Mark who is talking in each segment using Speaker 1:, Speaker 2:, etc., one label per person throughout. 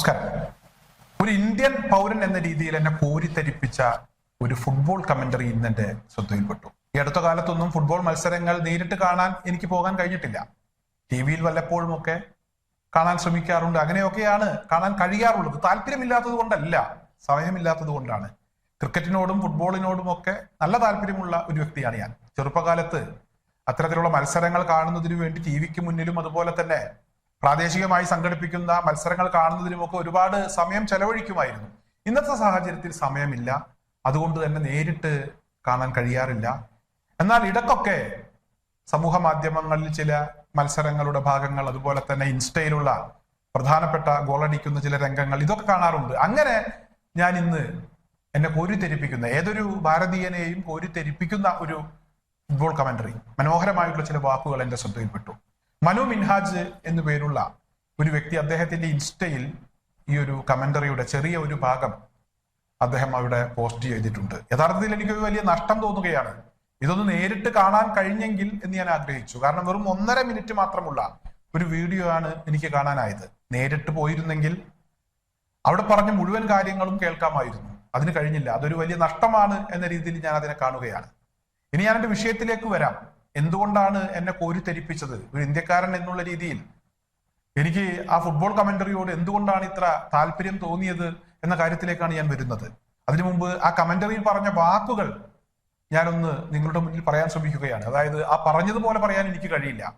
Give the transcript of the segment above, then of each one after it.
Speaker 1: നമസ്കാരം. ഒരു ഇന്ത്യൻ പൗരൻ എന്ന രീതിയിൽ എന്നെ കോരിത്തരിപ്പിച്ച ഒരു ഫുട്ബോൾ കമന്ററി ഇന്ന് എന്റെ ശ്രദ്ധയിൽപ്പെട്ടു. ഈ അടുത്ത കാലത്തൊന്നും ഫുട്ബോൾ മത്സരങ്ങൾ നേരിട്ട് കാണാൻ എനിക്ക് പോകാൻ കഴിഞ്ഞിട്ടില്ല. ടി വിയിൽ വല്ലപ്പോഴും ഒക്കെ കാണാൻ ശ്രമിക്കാറുണ്ട്. അങ്ങനെയൊക്കെയാണ് കാണാൻ കഴിയാറുള്ളത്. താല്പര്യമില്ലാത്തത് കൊണ്ടല്ല സമയമില്ലാത്തത് കൊണ്ടാണ്. ക്രിക്കറ്റിനോടും ഫുട്ബോളിനോടും ഒക്കെ നല്ല താല്പര്യമുള്ള ഒരു വ്യക്തിയാണ് ഞാൻ. ചെറുപ്പകാലത്ത് അത്തരത്തിലുള്ള മത്സരങ്ങൾ കാണുന്നതിന് വേണ്ടി ടി വിക്ക് മുന്നിലും അതുപോലെ തന്നെ പ്രാദേശികമായി സംഘടിപ്പിക്കുന്ന മത്സരങ്ങൾ കാണുന്നതിനുമൊക്കെ ഒരുപാട് സമയം ചെലവഴിക്കുമായിരുന്നു. ഇന്നത്തെ സാഹചര്യത്തിൽ സമയമില്ല. അതുകൊണ്ട് തന്നെ നേരിട്ട് കാണാൻ കഴിയാറില്ല. എന്നാൽ ഇടക്കൊക്കെ സമൂഹ മാധ്യമങ്ങളിൽ ചില മത്സരങ്ങളുടെ ഭാഗങ്ങൾ അതുപോലെ തന്നെ ഇൻസ്റ്റയിലുള്ള പ്രധാനപ്പെട്ട ഗോളടിക്കുന്ന ചില രംഗങ്ങൾ ഇതൊക്കെ കാണാറുണ്ട്. അങ്ങനെ ഞാൻ ഇന്ന് എന്നെ കോരിത്തെരിപ്പിക്കുന്ന ഏതൊരു ഭാരതീയനെയും കോരിത്തെരിപ്പിക്കുന്ന ഒരു ഫുട്ബോൾ കമന്ററി മനോഹരമായിട്ടുള്ള ചില വാക്കുകൾ എന്റെ ശ്രദ്ധയിൽപ്പെട്ടു. മനു മിൻഹാജ് എന്നു പേരുള്ള ഒരു വ്യക്തി അദ്ദേഹത്തിന്റെ ഇൻസ്റ്റയിൽ ഈ ഒരു കമന്ററിയുടെ ചെറിയ ഒരു ഭാഗം അദ്ദേഹം അവിടെ പോസ്റ്റ് ചെയ്തിട്ടുണ്ട്. യഥാർത്ഥത്തിൽ എനിക്ക് വലിയ നഷ്ടം തോന്നുകയാണ്. ഇതൊന്ന് നേരിട്ട് കാണാൻ കഴിഞ്ഞെങ്കിൽ എന്ന് ഞാൻ ആഗ്രഹിച്ചു. കാരണം വെറും ഒന്നര മിനിറ്റ് മാത്രമുള്ള ഒരു വീഡിയോ ആണ് എനിക്ക് കാണാനായത്. നേരിട്ട് പോയിരുന്നെങ്കിൽ അവിടെ പറഞ്ഞ മുഴുവൻ കാര്യങ്ങളും കേൾക്കാമായിരുന്നു. അതിന് കഴിഞ്ഞില്ല. അതൊരു വലിയ നഷ്ടമാണ് എന്ന രീതിയിൽ ഞാൻ അതിനെ കാണുകയാണ്. ഇനി ഞാൻ എന്റെ വിഷയത്തിലേക്ക് വരാം. എന്തുകൊണ്ടാണ് എന്നെ കോരിത്തെരിപ്പിച്ചത്? ഒരു ഇന്ത്യക്കാരൻ എന്നുള്ള രീതിയിൽ. എനിക്ക് ആ ഫുട്ബോൾ കമന്ററിയോട് എന്തുകൊണ്ടാണ് ഇത്ര താല്പര്യം തോന്നിയത് എന്ന കാര്യത്തിലേക്കാണ് ഞാൻ വരുന്നത്. അതിനു മുമ്പ് ആ കമന്ററിയിൽ പറഞ്ഞ വാക്കുകൾ ഞാനൊന്ന് നിങ്ങളുടെ മുന്നിൽ പറയാൻ ശ്രമിക്കുകയാണ്. അതായത് ആ പറഞ്ഞതുപോലെ പറയാൻ എനിക്ക് കഴിയില്ല.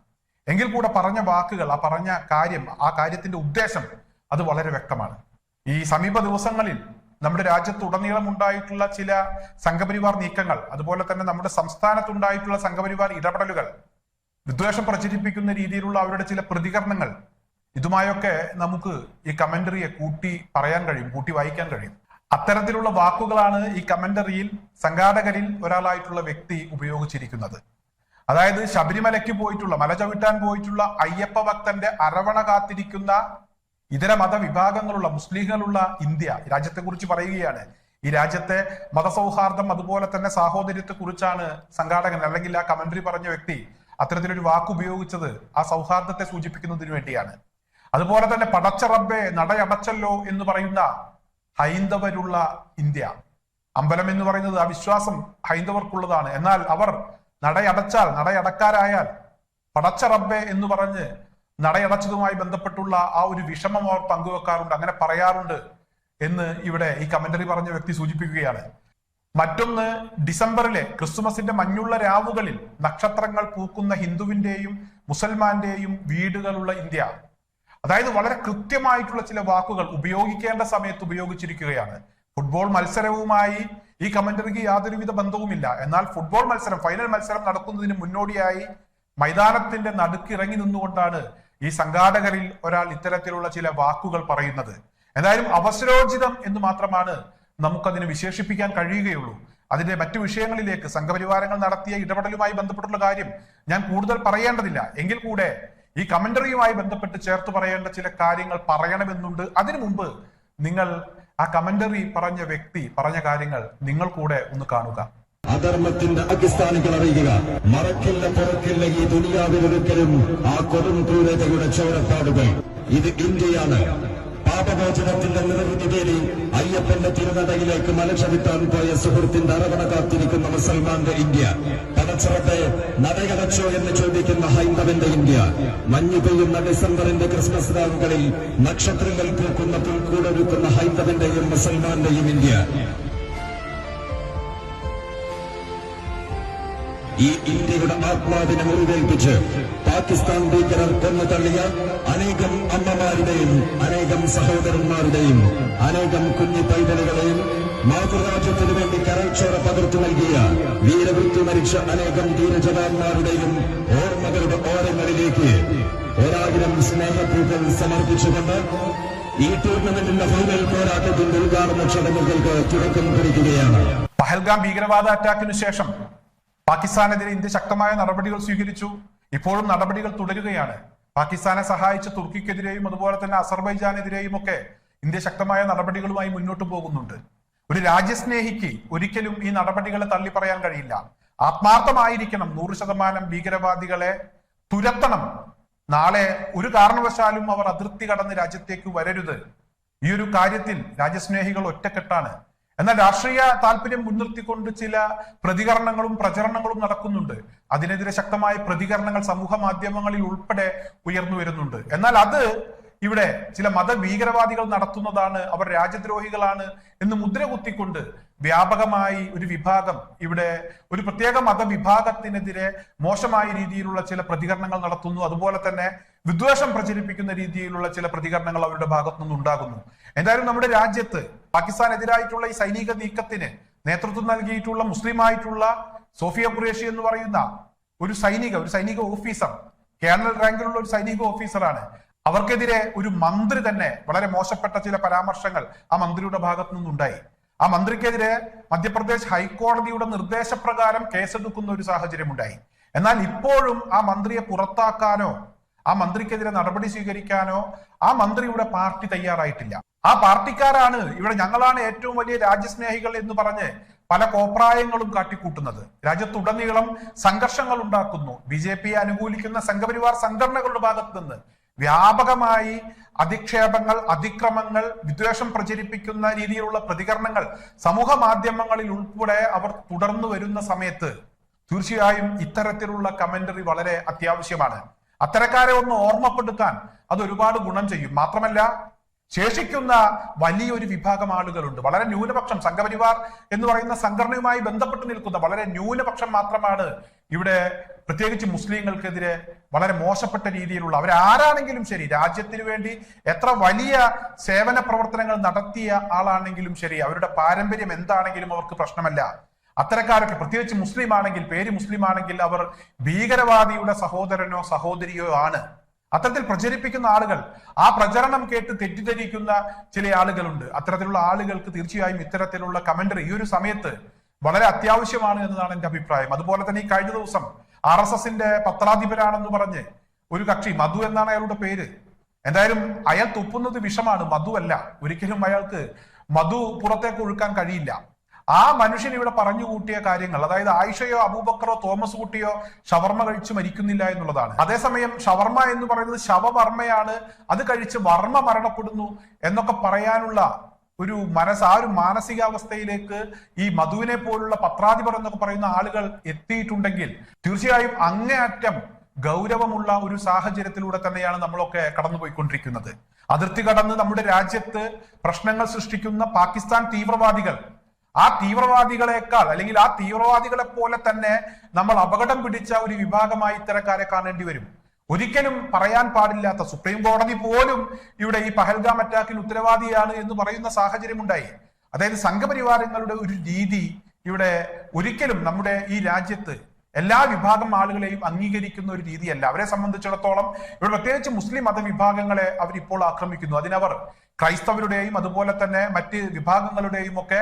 Speaker 1: എങ്കിൽ കൂടെ പറഞ്ഞ വാക്കുകൾ ആ പറഞ്ഞ കാര്യം ആ കാര്യത്തിന്റെ ഉദ്ദേശം അത് വളരെ വ്യക്തമാണ്. ഈ സമീപ ദിവസങ്ങളിൽ നമ്മുടെ രാജ്യത്തുടനീളം ഉണ്ടായിട്ടുള്ള ചില സംഘപരിവാർ നീക്കങ്ങൾ അതുപോലെ തന്നെ നമ്മുടെ സംസ്ഥാനത്തുണ്ടായിട്ടുള്ള സംഘപരിവാർ ഇടപെടലുകൾ വിദ്വേഷം പ്രചരിപ്പിക്കുന്ന രീതിയിലുള്ള അവരുടെ ചില പ്രതികരണങ്ങൾ ഇതുമായൊക്കെ നമുക്ക് ഈ കമന്ററിയെ കൂട്ടി പറയാൻ കഴിയും കൂട്ടി വായിക്കാൻ കഴിയും. അത്തരത്തിലുള്ള വാക്കുകളാണ് ഈ കമന്ററിയിൽ സംഘാടകരിൽ ഒരാളായിട്ടുള്ള വ്യക്തി ഉപയോഗിച്ചിരിക്കുന്നത്. അതായത് ശബരിമലയ്ക്ക് പോയിട്ടുള്ള മല ചവിട്ടാൻ പോയിട്ടുള്ള അയ്യപ്പ ഭക്തന്റെ അരവണ കാത്തിരിക്കുന്ന ഇതര മതവിഭാഗങ്ങളുള്ള മുസ്ലിങ്ങളുള്ള ഇന്ത്യ രാജ്യത്തെക്കുറിച്ച് പറയുകയാണ്. ഈ രാജ്യത്തെ മതസൗഹാർദ്ദം അതുപോലെ തന്നെ സാഹോദര്യത്തെ കുറിച്ചാണ് സംഘാടകൻ അല്ലെങ്കിൽ ആ കമന്ററി പറഞ്ഞ വ്യക്തി അത്തരത്തിലൊരു വാക്ക് ഉപയോഗിച്ചത് ആ സൗഹാർദ്ദത്തെ സൂചിപ്പിക്കുന്നതിന് വേണ്ടിയാണ്. അതുപോലെ തന്നെ പടച്ച നടയടച്ചല്ലോ എന്ന് പറയുന്ന ഹൈന്ദവരുള്ള ഇന്ത്യ. അമ്പലം എന്ന് പറയുന്നത് ആ വിശ്വാസം ഹൈന്ദവർക്കുള്ളതാണ്. എന്നാൽ അവർ നടയടച്ചാൽ നടയടക്കാരായാൽ പടച്ച എന്ന് പറഞ്ഞ് നടയടച്ചതുമായി ബന്ധപ്പെട്ടുള്ള ആ ഒരു വിഷമം അവർ പങ്കുവെക്കാറുണ്ട്. അങ്ങനെ പറയാറുണ്ട് എന്ന് ഇവിടെ ഈ കമന്ററി പറഞ്ഞ വ്യക്തി സൂചിപ്പിക്കുകയാണ്. മറ്റൊന്ന് ഡിസംബറിലെ ക്രിസ്തുമസിന്റെ മഞ്ഞുള്ള രാവുകളിൽ നക്ഷത്രങ്ങൾ പൂക്കുന്ന ഹിന്ദുവിന്റെയും മുസൽമാന്റെയും വീടുകളുള്ള ഇന്ത്യ. അതായത് വളരെ കൃത്യമായിട്ടുള്ള ചില വാക്കുകൾ ഉപയോഗിക്കേണ്ട സമയത്ത് ഉപയോഗിച്ചിരിക്കുകയാണ്. ഫുട്ബോൾ മത്സരവുമായി ഈ കമന്ററിക്ക് യാതൊരുവിധ ബന്ധവുമില്ല. എന്നാൽ ഫുട്ബോൾ മത്സരം ഫൈനൽ മത്സരം നടക്കുന്നതിന് മുന്നോടിയായി മൈതാനത്തിന്റെ നടുക്കിറങ്ങി നിന്നുകൊണ്ടാണ് ഈ സംഘാടകരിൽ ഒരാൾ ഇത്തരത്തിലുള്ള ചില വാക്കുകൾ പറയുന്നത്. എന്തായാലും അവസരോചിതം എന്ന് മാത്രമാണ് നമുക്കതിനെ വിശേഷിപ്പിക്കാൻ കഴിയുകയുള്ളൂ. അതിന്റെ മറ്റു വിഷയങ്ങളിലേക്ക് സംഘപരിവാരങ്ങൾ നടത്തിയ ഇടപെടലുമായി ബന്ധപ്പെട്ടുള്ള കാര്യം ഞാൻ കൂടുതൽ പറയേണ്ടതില്ല. എങ്കിൽ കൂടെ ഈ കമന്ററിയുമായി ബന്ധപ്പെട്ട് ചേർത്ത് പറയേണ്ട ചില കാര്യങ്ങൾ പറയണമെന്നുണ്ട്. അതിനു മുമ്പ് നിങ്ങൾ ആ കമന്ററി പറഞ്ഞ വ്യക്തി പറഞ്ഞ കാര്യങ്ങൾ നിങ്ങൾ കൂടെ ഒന്ന് കാണുക.
Speaker 2: അധർമ്മത്തിന്റെ പാകിസ്ഥാനികൾ അറിയുക. മറക്കില്ല പുറക്കില്ല ഈ ദുനിയാവിലൊരിക്കലും ആ കൊടും ക്രൂരതയുടെ ചോരപ്പാടുകൾ. ഇത് ഇന്ത്യയാണ്. പാപമോചനത്തിന്റെ നിറവിന് തേടി അയ്യപ്പന്റെ തിരുനടയിലേക്ക് മലക്ഷമിത്താൻ പോയ സുഹൃത്തിന്റെ അറവണ കാത്തിരിക്കുന്ന മുസൽമാന്റെ ഇന്ത്യ. പടച്ചിറത്തെ നടയടച്ചോ എന്ന് ചോദിക്കുന്ന ഹൈന്ദവന്റെ ഇന്ത്യ. മഞ്ഞു പെയ്യുന്ന ഡിസംബറിന്റെ ക്രിസ്മസ് രാവുകളിൽ നക്ഷത്രങ്ങൾ പൂക്കുന്ന പുൽക്കൂടൊരുക്കുന്ന ഹൈന്ദവന്റെയും മുസൽമാന്റെയും ഇന്ത്യ. ഈ ഇന്ത്യയുടെ ആത്മാവിനെ മുറിവേൽപ്പിച്ച് പാകിസ്ഥാൻ ഭീകരർ കൊന്നു തള്ളിയ അനേകം അമ്മമാരുടെയും അനേകം സഹോദരന്മാരുടെയും അനേകം കുഞ്ഞു പൈതലുകളെയും മാതൃരാജ്യത്തിനു വേണ്ടി കരൾച്ചോറ പകർത്തു നൽകിയ വീരമൃത്യു മരിച്ച അനേകം ധീരജവാന്മാരുടെയും ഓർമ്മകളുടെ ഓരങ്ങളിലേക്ക് ഒരായിരം സ്നേഹപൂക്കൾ സമർപ്പിച്ചുകൊണ്ട് ഈ ടൂർണമെന്റിന്റെ ഫൈനൽ പോരാട്ടത്തിന്റെ ഉദ്ഘാടന ചടങ്ങുകൾക്ക് തുടക്കം കുറിക്കുകയാണ്.
Speaker 1: പഹൽഗാം ഭീകരവാദ അറ്റാക്കിനു ശേഷം പാകിസ്ഥാനെതിരെ ഇന്ത്യ ശക്തമായ നടപടികൾ സ്വീകരിച്ചു. ഇപ്പോഴും നടപടികൾ തുടരുകയാണ്. പാകിസ്ഥാനെ സഹായിച്ച തുർക്കിക്കെതിരെയും അതുപോലെ തന്നെ അസർബൈജാനെതിരെയും ഒക്കെ ഇന്ത്യ ശക്തമായ നടപടികളുമായി മുന്നോട്ട് പോകുന്നുണ്ട്. ഒരു രാജ്യസ്നേഹിക്ക് ഒരിക്കലും ഈ നടപടികളെ തള്ളി പറയാൻ കഴിയില്ല. ആത്മാർത്ഥമായിരിക്കണം നൂറ് ശതമാനം ഭീകരവാദികളെ തുരത്തണം. നാളെ ഒരു കാരണവശാലും അവർ അതിർത്തി കടന്ന് രാജ്യത്തേക്ക് വരരുത്. ഈ ഒരു കാര്യത്തിൽ രാജ്യസ്നേഹികൾ ഒറ്റക്കെട്ടാണ്. എന്നാൽ രാഷ്ട്രീയ താല്പര്യം മുൻനിർത്തിക്കൊണ്ട് ചില പ്രതികരണങ്ങളും പ്രചരണങ്ങളും നടക്കുന്നുണ്ട്. അതിനെതിരെ ശക്തമായ പ്രതികരണങ്ങൾ സമൂഹ മാധ്യമങ്ങളിൽ ഉൾപ്പെടെ ഉയർന്നു വരുന്നുണ്ട്. എന്നാൽ അത് ഇവിടെ ചില മതഭീകരവാദികൾ നടത്തുന്നതാണ് അവർ രാജ്യദ്രോഹികളാണ് എന്ന് മുദ്ര കുത്തിക്കൊണ്ട് വ്യാപകമായി ഒരു വിഭാഗം ഇവിടെ ഒരു പ്രത്യേക മതവിഭാഗത്തിനെതിരെ മോശമായ രീതിയിലുള്ള ചില പ്രതികരണങ്ങൾ നടത്തുന്നു. അതുപോലെ തന്നെ വിദ്വേഷം പ്രചരിപ്പിക്കുന്ന രീതിയിലുള്ള ചില പ്രതികരണങ്ങൾ അവരുടെ ഭാഗത്തു നിന്നുണ്ടാകുന്നു എന്തായാലും നമ്മുടെ രാജ്യത്ത് പാകിസ്ഥാനെതിരായിട്ടുള്ള ഈ സൈനിക നീക്കത്തിന് നേതൃത്വം നൽകിയിട്ടുള്ള മുസ്ലിമായിട്ടുള്ള സോഫിയ ഖുറേഷി എന്ന് പറയുന്ന ഒരു സൈനിക ഒരു സൈനിക ഓഫീസർ കേണൽ റാങ്കിലുള്ള ഒരു സൈനിക ഓഫീസറാണ്. അവർക്കെതിരെ ഒരു മന്ത്രി തന്നെ വളരെ മോശപ്പെട്ട ചില പരാമർശങ്ങൾ ആ മന്ത്രിയുടെ ഭാഗത്തു നിന്നുണ്ടായി. ആ മന്ത്രിക്കെതിരെ മധ്യപ്രദേശ് ഹൈക്കോടതിയുടെ നിർദ്ദേശപ്രകാരം കേസെടുക്കുന്ന ഒരു സാഹചര്യം ഉണ്ടായി എന്നാൽ ഇപ്പോഴും ആ മന്ത്രിയെ പുറത്താക്കാനോ ആ മന്ത്രിക്കെതിരെ നടപടി സ്വീകരിക്കാനോ ആ മന്ത്രിയുടെ പാർട്ടി തയ്യാറായിട്ടില്ല. ആ പാർട്ടിക്കാരാണ് ഇവിടെ ഞങ്ങളാണ് ഏറ്റവും വലിയ രാജ്യസ്നേഹികൾ എന്ന് പറഞ്ഞ് പല കോപ്രായങ്ങളും കാട്ടിക്കൂട്ടുന്നത്. രാജ്യത്തുടനീളം സംഘർഷങ്ങൾ ഉണ്ടാക്കുന്നു. ബി ജെ പിയെ അനുകൂലിക്കുന്ന സംഘപരിവാർ സംഘടനകളുടെ ഭാഗത്ത് നിന്ന് വ്യാപകമായി അധിക്ഷേപങ്ങൾ അതിക്രമങ്ങൾ വിദ്വേഷം പ്രചരിപ്പിക്കുന്ന രീതിയിലുള്ള പ്രതികരണങ്ങൾ സമൂഹ മാധ്യമങ്ങളിൽ ഉൾപ്പെടെ അവർ തുടർന്നു വരുന്ന സമയത്ത് തീർച്ചയായും ഇത്തരത്തിലുള്ള കമന്ററി വളരെ അത്യാവശ്യമാണ്. അത്തരക്കാരെ ഒന്ന് ഓർമ്മപ്പെടുത്താൻ അത് ഒരുപാട് ഗുണം ചെയ്യും. മാത്രമല്ല ശേഷിക്കുന്ന വലിയൊരു വിഭാഗം ആളുകളുണ്ട്. വളരെ ന്യൂനപക്ഷം സംഘപരിവാർ എന്ന് പറയുന്ന സംഘടനയുമായി ബന്ധപ്പെട്ട് നിൽക്കുന്ന വളരെ ന്യൂനപക്ഷം മാത്രമാണ് ഇവിടെ പ്രത്യേകിച്ച് മുസ്ലിങ്ങൾക്കെതിരെ വളരെ മോശപ്പെട്ട രീതിയിലുള്ള അവരാരാണെങ്കിലും ശരി രാജ്യത്തിന് വേണ്ടി എത്ര വലിയ സേവന പ്രവർത്തനങ്ങൾ നടത്തിയ ആളാണെങ്കിലും ശരി അവരുടെ പാരമ്പര്യം എന്താണെങ്കിലും അവർക്ക് പ്രശ്നമല്ല. അത്തരക്കാരൊക്കെ പ്രത്യേകിച്ച് മുസ്ലിം ആണെങ്കിൽ പേര് മുസ്ലിം ആണെങ്കിൽ അവർ ഭീകരവാദിയുടെ സഹോദരനോ സഹോദരിയോ ആണ്. അത്തരത്തിൽ പ്രചരിപ്പിക്കുന്ന ആളുകൾ ആ പ്രചരണം കേട്ട് തെറ്റിദ്ധരിക്കുന്ന ചില ആളുകളുണ്ട്. അത്തരത്തിലുള്ള ആളുകൾക്ക് തീർച്ചയായും ഇത്തരത്തിലുള്ള കമന്ററി ഈ ഒരു സമയത്ത് വളരെ അത്യാവശ്യമാണ് എന്നതാണ് എന്റെ അഭിപ്രായം. അതുപോലെ തന്നെ ഈ കഴിഞ്ഞ ദിവസം ആർ എസ് എസിന്റെ പത്രാധിപരാണെന്ന് പറഞ്ഞ് ഒരു കക്ഷി മധു എന്നാണ് അയാളുടെ പേര്. എന്തായാലും അയാൾ തുപ്പുന്നത് വിഷമാണ്. മധു അല്ല. ഒരിക്കലും അയാൾക്ക് മധു പുറത്തേക്ക് ഒഴുക്കാൻ കഴിയില്ല. ആ മനുഷ്യൻ ഇവിടെ പറഞ്ഞു കൂട്ടിയ കാര്യങ്ങൾ അതായത് ആയിഷയോ അബൂബക്കറോ തോമസ് കുട്ടിയോ ഷവർമ്മ കഴിച്ച് മരിക്കുന്നില്ല എന്നുള്ളതാണ്. അതേസമയം ഷവർമ്മ എന്ന് പറയുന്നത് ശവവർമ്മയാണ്. അത് കഴിച്ച് വർമ്മ മരണപ്പെടുന്നു എന്നൊക്കെ പറയാനുള്ള ഒരു മനസ് ആ ഒരു മാനസികാവസ്ഥയിലേക്ക് ഈ മധുവിനെ പോലുള്ള പത്രാധിപർ എന്നൊക്കെ പറയുന്ന ആളുകൾ എത്തിയിട്ടുണ്ടെങ്കിൽ തീർച്ചയായും അങ്ങേയറ്റം ഗൗരവമുള്ള ഒരു സാഹചര്യത്തിലൂടെ തന്നെയാണ് നമ്മളൊക്കെ കടന്നുപോയിക്കൊണ്ടിരിക്കുന്നത്. അതിർത്തി കടന്ന് നമ്മുടെ രാജ്യത്ത് പ്രശ്നങ്ങൾ സൃഷ്ടിക്കുന്ന പാകിസ്ഥാൻ തീവ്രവാദികൾ ആ തീവ്രവാദികളെക്കാൾ അല്ലെങ്കിൽ ആ തീവ്രവാദികളെ പോലെ തന്നെ നമ്മൾ അപകടം പിടിച്ച ഒരു വിഭാഗമായി ഇത്തരക്കാരെ കാണേണ്ടി വരും. ഒരിക്കലും പറയാൻ പാടില്ലാത്ത സുപ്രീം കോടതി പോലും ഇവിടെ ഈ പഹൽഗാം അറ്റാക്കിന് ഉത്തരവാദിയാണ് എന്ന് പറയുന്ന സാഹചര്യം ഉണ്ടായി. അതായത് സംഘപരിവാരങ്ങളുടെ ഒരു രീതി ഇവിടെ ഒരിക്കലും നമ്മുടെ ഈ രാജ്യത്ത് എല്ലാ വിഭാഗം ആളുകളെയും അംഗീകരിക്കുന്ന ഒരു രീതിയല്ല. അവരെ സംബന്ധിച്ചിടത്തോളം ഇവിടെ പ്രത്യേകിച്ച് മുസ്ലിം മതവിഭാഗങ്ങളെ അവരിപ്പോൾ ആക്രമിക്കുന്നു. അതിനവർ ക്രൈസ്തവരുടെയും അതുപോലെ തന്നെ മറ്റ് വിഭാഗങ്ങളുടെയും ഒക്കെ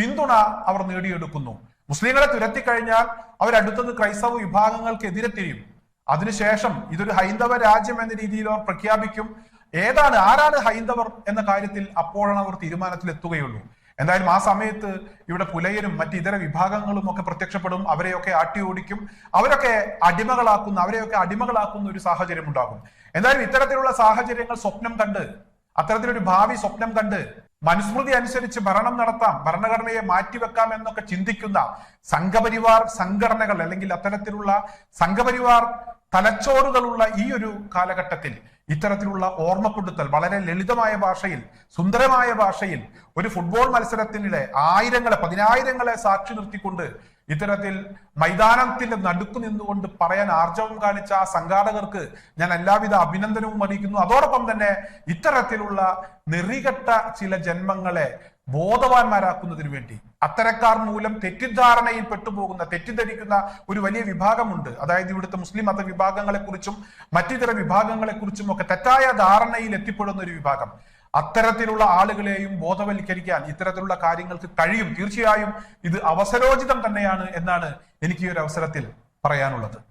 Speaker 1: പിന്തുണ അവർ നേടിയെടുക്കുന്നു. മുസ്ലിങ്ങളെ തുരത്തി കഴിഞ്ഞാൽ അവരടുത്തത് ക്രൈസ്തവ വിഭാഗങ്ങൾക്കെതിരെ തിരിയും. അതിനുശേഷം ഇതൊരു ഹൈന്ദവ രാജ്യം എന്ന രീതിയിൽ അവർ പ്രഖ്യാപിക്കും. ഏതാണ് ആരാണ് ഹൈന്ദവർ എന്ന കാര്യത്തിൽ അപ്പോഴാണ് അവർ തീരുമാനത്തിൽ എത്തുകയുള്ളൂ എന്തായാലും ആ സമയത്ത് ഇവിടെ പുലയരും മറ്റ് ഇതര വിഭാഗങ്ങളും ഒക്കെ പ്രത്യക്ഷപ്പെടും. അവരെയൊക്കെ ആട്ടി ഓടിക്കും. അവരൊക്കെ അടിമകളാക്കുന്ന അവരെയൊക്കെ അടിമകളാക്കുന്ന ഒരു സാഹചര്യം ഉണ്ടാകും. എന്തായാലും ഇത്തരത്തിലുള്ള സാഹചര്യങ്ങൾ സ്വപ്നം കണ്ട് അത്തരത്തിലൊരു ഭാവി സ്വപ്നം കണ്ട് മനുസ്മൃതി അനുസരിച്ച് ഭരണം നടത്താം ഭരണഘടനയെ മാറ്റിവെക്കാം എന്നൊക്കെ ചിന്തിക്കുന്ന സംഘപരിവാർ സംഘടനകൾ അല്ലെങ്കിൽ അത്തരത്തിലുള്ള സംഘപരിവാർ തലച്ചോറുകളുള്ള ഈ ഒരു കാലഘട്ടത്തിൽ ഇത്തരത്തിലുള്ള ഓർമ്മപ്പെടുത്തൽ വളരെ ലളിതമായ ഭാഷയിൽ സുന്ദരമായ ഭാഷയിൽ ഒരു ഫുട്ബോൾ മത്സരത്തിനിടെ ആയിരങ്ങളെ പതിനായിരങ്ങളെ സാക്ഷി നിർത്തിക്കൊണ്ട് ഇത്തരത്തിൽ മൈതാനത്തിന്റെ നടുക്ക് നിന്നുകൊണ്ട് പറയാൻ ആർജവം കാണിച്ച ആ സംഘാടകർക്ക് ഞാൻ എല്ലാവിധ അഭിനന്ദനവും അറിയിക്കുന്നു. അതോടൊപ്പം തന്നെ ഇത്തരത്തിലുള്ള നെറികെട്ട ചില ജന്മങ്ങളെ ബോധവാന്മാരാക്കുന്നതിന് വേണ്ടി. അത്തരക്കാർ മൂലം തെറ്റിദ്ധാരണയിൽ പെട്ടുപോകുന്ന തെറ്റിദ്ധരിക്കുന്ന ഒരു വലിയ വിഭാഗമുണ്ട്. അതായത് ഇവിടുത്തെ മുസ്ലിം മത വിഭാഗങ്ങളെ കുറിച്ചും മറ്റിതര വിഭാഗങ്ങളെ കുറിച്ചും ഒക്കെ തെറ്റായ ധാരണയിൽ എത്തിപ്പെടുന്ന ഒരു വിഭാഗം. അത്തരത്തിലുള്ള ആളുകളെയും ബോധവൽക്കരിക്കാൻ ഇത്തരത്തിലുള്ള കാര്യങ്ങൾക്ക് കഴിയും. തീർച്ചയായും ഇത് അവസരോചിതം തന്നെയാണ് എന്നാണ് എനിക്ക് ഈ ഒരു അവസരത്തിൽ പറയാനുള്ളത്.